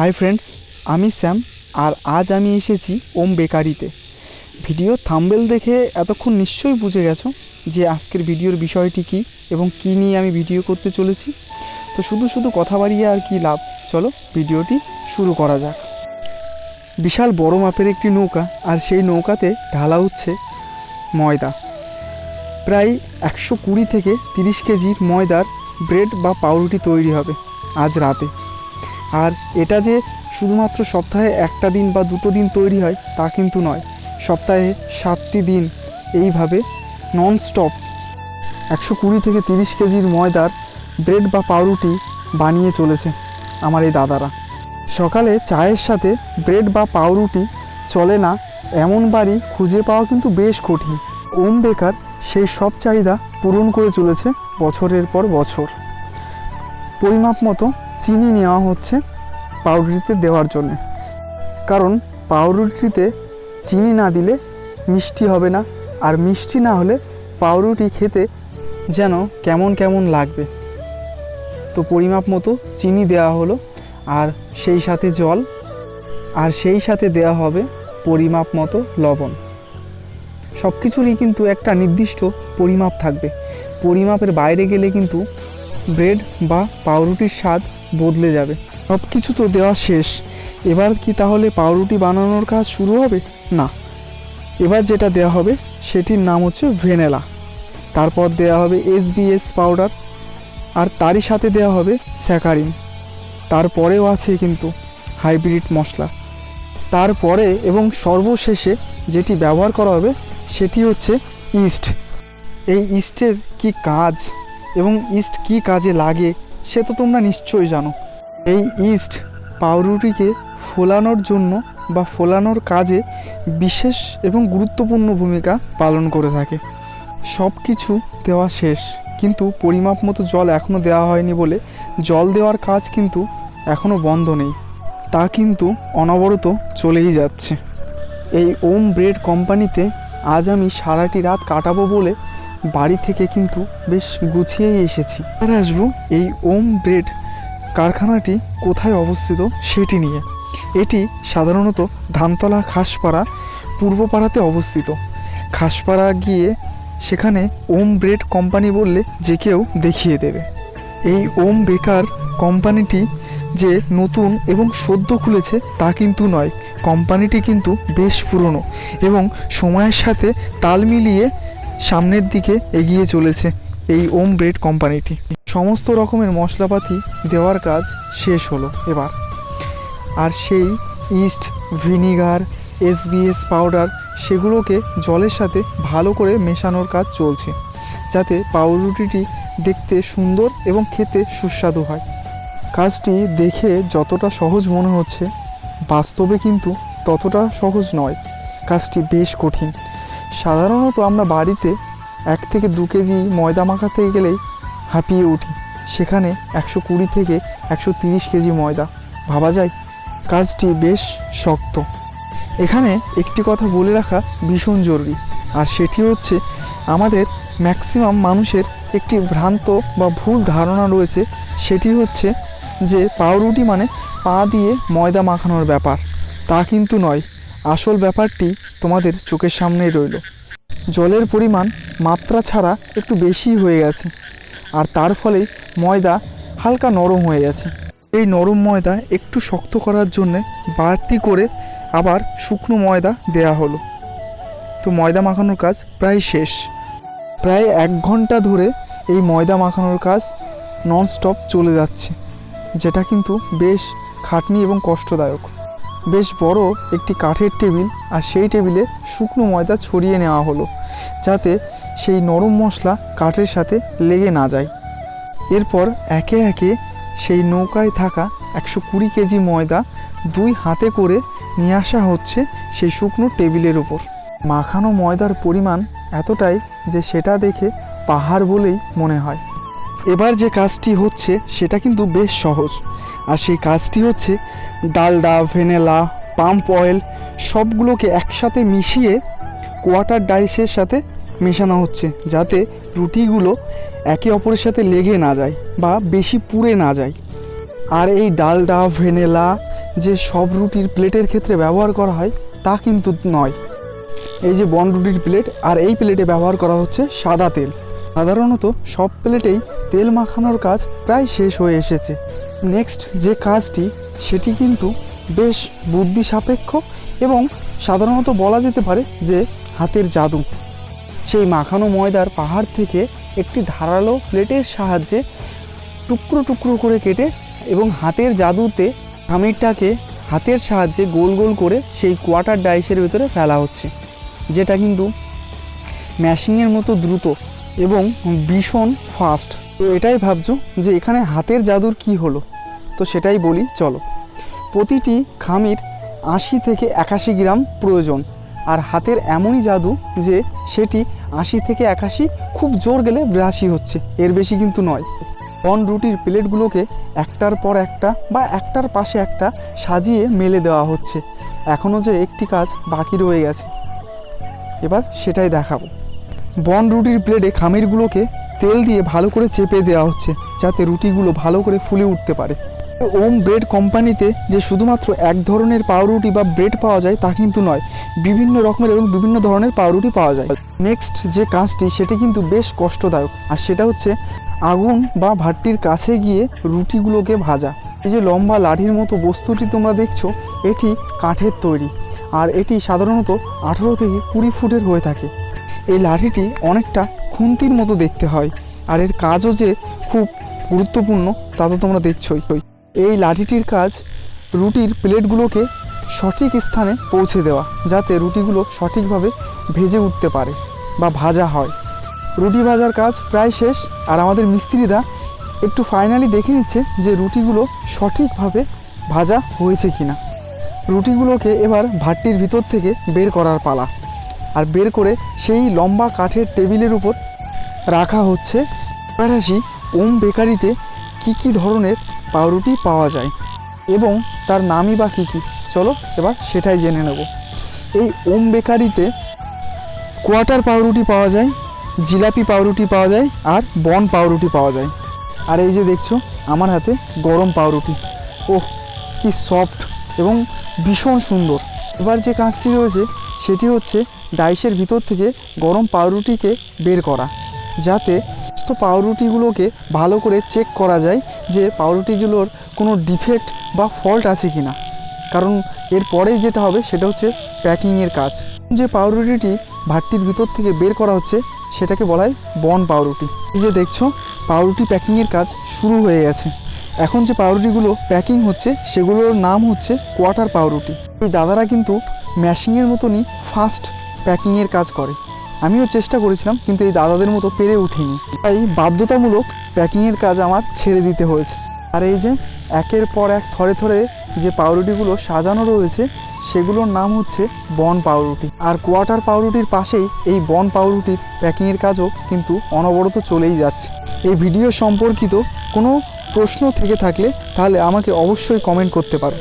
High friends আমি Sam আর আজ আমি এসেছি ওম বেকারিতে। ভিডিও থাম্বেল দেখে এতক্ষণ নিশ্চয়ই বুঝে গেছো যে আজকের ভিডিওর বিষয়টি কী এবং কী নিয়ে আমি ভিডিও করতে চলেছি। তো শুধু শুধু কথা বাড়িয়ে আর কি লাভ? চলো ভিডিওটি শুরু করা যাক। বিশাল বড় মাপের একটি নৌকা আর সেই নৌকাতে ঢালা হচ্ছে ময়দা। প্রায় একশো কুড়ি থেকে তিরিশ কেজি ময়দার ব্রেড বা পাউরুটি তৈরি হবে আজ রাতে। আর এটা যে শুধুমাত্র সপ্তাহে একটা দিন বা দুটো দিন তৈরি হয়, তা কিন্তু নয়। সপ্তাহে সাতটি দিন, এইভাবে নন স্টপ একশো কুড়ি থেকে তিরিশ কেজির ময়দার ব্রেড বা পাউরুটি বানিয়ে চলেছে আমার এই দাদারা। সকালে চায়ের সাথে ব্রেড বা পাউরুটি চলে না, এমন বাড়ি খুঁজে পাওয়া কিন্তু বেশ কঠিন। ওম বেকার সেই সব চাহিদা পূরণ করে চলেছে বছরের পর বছর। পরিমাপ মতো চিনি নেওয়া হচ্ছে পাউরুটিতে দেওয়ার জন্য। কারণ পাউরুটিতে চিনি না দিলে মিষ্টি হবে না, আর মিষ্টি না হলে পাউরুটি খেতে যেন কেমন কেমন লাগবে। তো পরিমাপ মতো চিনি দেওয়া হলো, আর সেই সাথে জল, আর সেই সাথে দেওয়া হবে পরিমাপ মতো লবণ। সব কিছুরই কিন্তু একটা নির্দিষ্ট পরিমাপ থাকবে। পরিমাপের বাইরে গেলে কিন্তু ব্রেড বা পাউরুটির স্বাদ বদলে যাবে। সব কিছু তো দেওয়া শেষ। এবার কি তাহলে পাউরুটি বানানোর কাজ শুরু হবে? না। এবার যেটা দেওয়া হবে, সেটির নাম হচ্ছে ভেনেলা। তারপর দেওয়া হবে এসবিএস পাউডার। আর তারই সাথে দেওয়া হবে স্যাকারিন। তারপরেও আছে কিন্তু হাইব্রিড মশলা। তারপরে এবং সর্বশেষে যেটি ব্যবহার করা হবে, সেটি হচ্ছে ইস্ট। এই ইস্টের কি কাজ? এবং ইস্ট কি কাজে লাগে সে তো তোমরা নিশ্চয়ই জানো। এই ইস্ট পাউরুটিকে ফোলানোর জন্য বা ফোলানোর কাজে বিশেষ এবং গুরুত্বপূর্ণ ভূমিকা পালন করে থাকে। সব কিছু দেওয়া শেষ, কিন্তু পরিমাপ মতো জল এখনও দেওয়া হয়নি বলে জল দেওয়ার কাজ কিন্তু এখনও বন্ধ নেই। তা কিন্তু অনবরত চলেই যাচ্ছে। এই ওম ব্রেড কোম্পানিতে আজ আমি সারাটি রাত কাটাবো বলে বাড়ি থেকে কিন্তু বেশ গুছিয়েই এসেছি। আর আসব এই ওম ব্রেড কারখানাটি কোথায় অবস্থিত সেটি নিয়ে। এটি সাধারণত ধানতলা খাসপাড়া পূর্বপাড়াতে অবস্থিত। খাসপাড়া গিয়ে সেখানে ওম ব্রেড কোম্পানি বললে যে কেউ দেখিয়ে দেবে। এই ওম বেকার কোম্পানিটি যে নতুন এবং সদ্য খুলেছে তা কিন্তু নয়। কোম্পানিটি কিন্তু বেশ পুরনো এবং সময়ের সাথে তাল মিলিয়ে সামনের দিকে এগিয়ে চলেছে এই ওম ব্রেড কোম্পানিটি। সমস্ত রকমের মশলাপাতি দেওয়ার কাজ শেষ হলো এবার। আর সেই ইস্ট, ভিনিগার, এসবিএস পাউডার সেগুলোকে জলের সাথে ভালো করে মেশানোর কাজ চলছে, যাতে পাউরুটিটি দেখতে সুন্দর এবং খেতে সুস্বাদু হয়। কাজটি দেখে যতটা সহজ মনে হচ্ছে, বাস্তবে কিন্তু ততটা সহজ নয়। কাজটি বেশ কঠিন। সাধারণত আমরা বাড়িতে এক থেকে দু কেজি ময়দা মাখাতে গেলেই হাঁপিয়ে উঠি। সেখানে একশো কুড়ি থেকে একশো তিরিশ কেজি ময়দা। ভাবা যায় কাজটি বেশ শক্ত। এখানে একটি কথা বলে রাখা ভীষণ জরুরি, আর সেটি হচ্ছে আমাদের ম্যাক্সিমাম মানুষের একটি ভ্রান্ত বা ভুল ধারণা রয়েছে। সেটি হচ্ছে যে পাউরুটি মানে পা দিয়ে ময়দা মাখানোর ব্যাপার। তা কিন্তু নয়। আসল ব্যাপারটি তোমাদের চোখের সামনেই রইল। জলের পরিমাণ মাত্রা ছাড়া একটু বেশি হয়ে গেছে, আর তার ফলেই ময়দা হালকা নরম হয়ে গেছে। এই নরম ময়দা একটু শক্ত করার জন্যে বাড়তি করে আবার শুকনো ময়দা দেয়া হলো। তো ময়দা মাখানোর কাজ প্রায় শেষ। প্রায় এক ঘণ্টা ধরে এই ময়দা মাখানোর কাজ ননস্টপ চলে যাচ্ছে, যেটা কিন্তু বেশ খাটনি এবং কষ্টদায়ক। বেশ বড় একটি কাঠের টেবিল আর সেই টেবিলে শুকনো ময়দা ছড়িয়ে নেওয়া হলো, যাতে সেই নরম মশলা কাঠের সাথে লেগে না যায়। এরপর একে একে সেই নৌকায় থাকা একশো কুড়ি কেজি ময়দা দুই হাতে করে নিয়ে আসা হচ্ছে সেই শুকনো টেবিলের ওপর মাখানো ময়দার পরিমাণ এতটাই যে সেটা দেখে পাহাড় বলেই মনে হয়। এবার যে কাজটি হচ্ছে, সেটা কিন্তু বেশ সহজ। আর সেই কাজটি হচ্ছে ডালডা, ভেনেলা, পাম্প অয়েল সবগুলোকে একসাথে মিশিয়ে কোয়াটার ডাইসের সাথে মেশানো হচ্ছে, যাতে রুটিগুলো একে অপরের সাথে লেগে না যায় বা বেশি পুড়ে না যায়। আর এই ডালডা, ভেনেলা যে সব রুটির প্লেটের ক্ষেত্রে ব্যবহার করা হয়, তা কিন্তু নয়। এই যে বন রুটির প্লেট, আর এই প্লেটে ব্যবহার করা হচ্ছে সাদা তেল। সাধারণত সব প্লেটেই তেল মাখানোর কাজ প্রায় শেষ হয়ে এসেছে। নেক্সট যে কাজটি, সেটি কিন্তু বেশ বুদ্ধি সাপেক্ষ এবং সাধারণত বলা যেতে পারে যে হাতের জাদু। সেই মাখানো ময়দার পাহাড় থেকে একটি ধারালো প্লেটের সাহায্যে টুকরো টুকরো করে কেটে এবং হাতের জাদুতে খামিরটাকে হাতের সাহায্যে গোল গোল করে সেই কোয়াটার ডাইসের ভেতরে ফেলা হচ্ছে, যেটা কিন্তু ম্যাশিংয়ের মতো দ্রুত এবং ভীষণ ফাস্ট তো এটাই ভাবছ যে এখানে হাতের জাদুর কি হলো? তো সেটাই বলি, চলো। প্রতিটি খামির আশি থেকে একাশি গ্রাম প্রয়োজন। আর হাতের এমনই জাদু যে সেটি আশি থেকে একাশি খুব জোর গেলে বিরাশি হচ্ছে। এর বেশি কিন্তু নয়। অন রুটির প্লেটগুলোকে একটার পর একটা বা একটার পাশে একটা সাজিয়ে মেলে দেওয়া হচ্ছে। এখনও যে একটি কাজ বাকি রয়ে গেছে। এবার সেটাই দেখাবো। বন রুটির প্লেটে খামিরগুলোকে তেল দিয়ে ভালো করে চেপে দেওয়া হচ্ছে, যাতে রুটিগুলো ভালো করে ফুলে উঠতে পারে। ওম ব্রেড কোম্পানিতে যে শুধুমাত্র এক ধরনের পাউরুটি বা ব্রেড পাওয়া যায় তা কিন্তু নয়, বিভিন্ন রকমের এবং বিভিন্ন ধরনের পাউরুটি পাওয়া যায়। নেক্সট যে কাজটি, সেটি কিন্তু বেশ কষ্টদায়ক, আর সেটা হচ্ছে আগুন বা ভাট্টির কাছে গিয়ে রুটিগুলোকে ভাজা। এই যে লম্বা লাঠির মতো বস্তুটি তোমরা দেখছ, এটি কাঠের তৈরি, আর এটি সাধারণত আঠেরো থেকে কুড়ি ফুটের হয়ে থাকে। এই লাঠিটি অনেকটা খুন্তির মতো দেখতে হয়। আর এর কাজও যে খুব গুরুত্বপূর্ণ, তা তো তোমরা দেখছোই। এই লাঠিটির কাজ রুটির প্লেটগুলোকে সঠিক স্থানে পৌঁছে দেওয়া, যাতে রুটিগুলো সঠিকভাবে ভেজে উঠতে পারে বা ভাজা হয়। রুটি ভাজার কাজ প্রায় শেষ, আর আমাদের মিস্ত্রিরা একটু ফাইনালি দেখে নিচ্ছে যে রুটিগুলো সঠিকভাবে ভাজা হয়েছে কিনা। রুটিগুলোকে এবার ভাট্টির ভিতর থেকে বের করার পালা। আর বের করে সেই লম্বা কাঠের টেবিলের উপর রাখা হচ্ছে। এবার ওম বেকারিতে কি কি ধরনের পাউরুটি পাওয়া যায় এবং তার নামই বা কী কী? চলো এবার সেটাই জেনে নেব। এই ওম বেকারিতে কোয়াটার পাউরুটি পাওয়া যায়, জিলাপি পাউরুটি পাওয়া যায় আর বন পাউরুটি পাওয়া যায়। আর এই যে দেখছ, আমার হাতে গরম পাউরুটি। ওহ, কি সফট এবং ভীষণ সুন্দর। এবার যে কাজটি রয়েছে, সেটি হচ্ছে ডাইসের ভিতর থেকে গরম পাউরুটিকে বের করা, যাতে সমস্ত পাউরুটিগুলোকে ভালো করে চেক করা যায় যে পাউরুটিগুলোর কোনো ডিফেক্ট বা ফল্ট আছে কি না কারণ এরপরেই যেটা হবে, সেটা হচ্ছে প্যাকিংয়ের কাজ। যে পাউরুটিটি ভাট্টির ভিতর থেকে বের করা হচ্ছে, সেটাকে বলা হয় বন পাউরুটি। এই যে দেখছ, পাউরুটি প্যাকিংয়ের কাজ শুরু হয়ে গেছে। এখন যে পাউরুটিগুলো প্যাকিং হচ্ছে, সেগুলোর নাম হচ্ছে কোয়াটার পাউরুটি। এই দাদারা কিন্তু ম্যাশিংয়ের মতনই ফাস্ট প্যাকিংয়ের কাজ করে। আমিও চেষ্টা করেছিলাম, কিন্তু এই দাদাদের মতো পেরে উঠিনি। তাই বাধ্যতামূলক প্যাকিংয়ের কাজ আমার ছেড়ে দিতে হয়েছে। আর এই যে একের পর এক থরে থরে যে পাউরুটিগুলো সাজানো রয়েছে, সেগুলোর নাম হচ্ছে বন পাউরুটি। আর কোয়াটার পাউরুটির পাশেই এই বন পাউরুটির প্যাকিংয়ের কাজও কিন্তু অনবরত চলেই যাচ্ছে। এই ভিডিও সম্পর্কিত কোনো প্রশ্ন থেকে থাকলে তাহলে আমাকে অবশ্যই কমেন্ট করতে পারো।